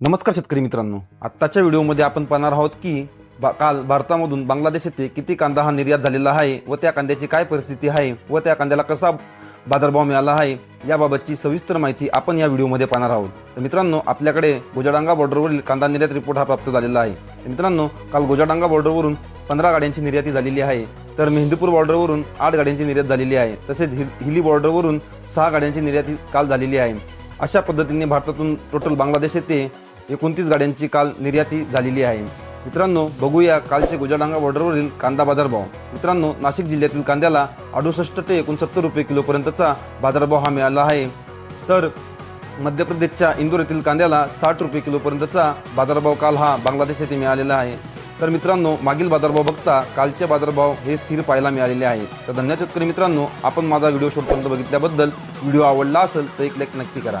नमस्कार शेतकरी मित्रांनो. आत्ताच्या व्हिडिओमध्ये आपण पाहणार आहोत की बा काल भारतामधून बांगलादेश येथे किती कांदा हा निर्यात झालेला आहे व त्या कांद्याची काय परिस्थिती आहे व त्या कांद्याला कसा बाजारभाव मिळाला आहे याबाबतची सविस्तर माहिती आपण या व्हिडिओमध्ये पाहणार आहोत. तर मित्रांनो आपल्याकडे गोजाडांगा बॉर्डरवरील कांदा निर्यात रिपोर्ट हा प्राप्त झालेला आहे. तर मित्रांनो काल गोजाडांगा बॉर्डरवरून पंधरा गाड्यांची निर्याती झालेली आहे. तर मेहंदीपूर बॉर्डरवरून आठ गाड्यांची निर्यात झालेली आहे. तसेच हिल- हिली बॉर्डरवरून सहा गाड्यांची निर्याती काल झालेली आहे. अशा पद्धतीने भारतातून टोटल बांगलादेश येथे एकोणतीस गाड्यांची काल निर्याती झालेली आहे. मित्रांनो बघूया कालचे गुजराडांगा बॉर्डरवरील कांदा बाजारभाव. मित्रांनो नाशिक जिल्ह्यातील कांद्याला अडुसष्ट ते एकोणसत्तर रुपये किलोपर्यंतचा बाजारभाव हा मिळाला आहे. तर मध्य प्रदेशच्या इंदोर येथील कांद्याला साठ रुपये किलोपर्यंतचा बाजारभाव काल हा बांगलादेश येथे मिळालेला आहे. तर मित्रांनो मागील बाजारभाव बघता कालचे बाजारभाव हे स्थिर पाहायला मिळालेले आहेत तर धन्यवाद शेतकरी मित्रांनो आपण माझा व्हिडिओ शेवटपर्यंत बघितल्याबद्दल व्हिडिओ आवडला असेल तर एक लाईक नक्की करा.